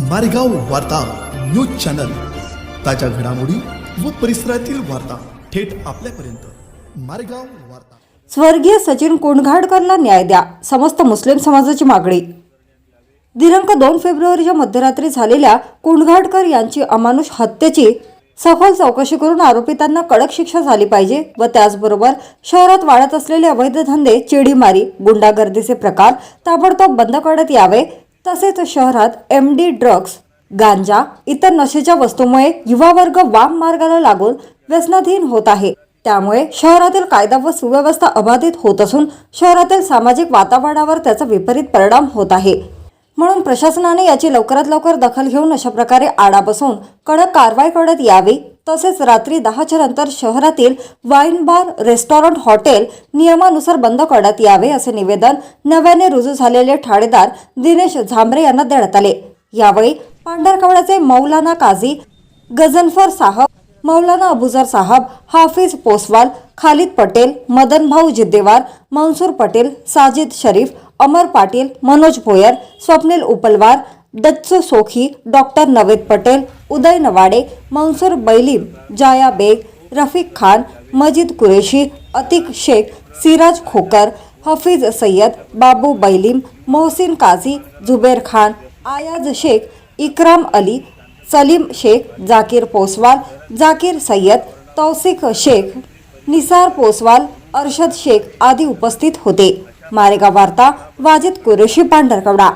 मारेगाव वार्ता news channel. ताज्या घडामोडी व परिसरातील वार्ता थेट आपल्यापर्यंत. मारेगाव वार्ता. स्वर्गीय सचिन कोंडघाडकरला न्याय द्या समस्त मुस्लिम समाजाची मागणी. दिनांक दोन फेब्रुवारीच्या मध्यरात्री झालेल्या कोंडघाडकर यांची अमानुष हत्येची सखोल चौकशी करून आरोपितांना कडक शिक्षा झाली पाहिजे व त्याचबरोबर शहरात वाढत असलेले अवैध धंदे चिडीमारी गुंडागर्दीचे प्रकार ताबडतोब बंद करण्यात यावे तसेच शहरात एम डी ड्रग्स गांजा इतर नशेच्या वस्तूमुळे युवा वर्ग वाम मार्गाला लागून व्यसनाधीन होत आहे. त्यामुळे शहरातील कायदा व सुव्यवस्था अबाधित होत असून शहरातील सामाजिक वातावरणावर त्याचा विपरीत परिणाम होत आहे. म्हणून प्रशासनाने याची लवकरात लवकर दखल घेऊन अशा प्रकारे आळा बसवून कडक कारवाई करण्यात यावी तसेच रात्री दहाच्या नंतर शहरातील वाईन बार रेस्टॉरंट हॉटेल नियमानुसार बंद करण्यात यावे असे निवेदन नव्याने रुजू झालेले ठाणेदार दिनेश झांबरे यांना देण्यात आले. यावेळी पांढरकवड्याचे मौलाना काझी गझनफर साहब मौलाना अबुजर साहब हाफिज पोसवाल खालिद पटेल मदन भाऊ जिद्देवार मनसूर पटेल साजिद शरीफ अमर पाटील मनोज भोयर स्वप्नील उपलवार दच्चू सोखी डॉक्टर नवेद पटेल उदय नवाडे मंसूर बैलीम जाया बेग रफीक खान मजिद कुरेशी अतिक शेख सिराज खोकर हफीज सय्यद बाबू बैलीम मोहसिन काझी जुबेर खान आयाज शेख इक्राम अली सलीम शेख जाकीर पोसवाल जाकीर सय्यद तौसिक शेख निसार पोसवाल अर्शद शेख आदी उपस्थित होते. मारेगाव वार्ता वाजिद कुरेशी पांढरकवडा.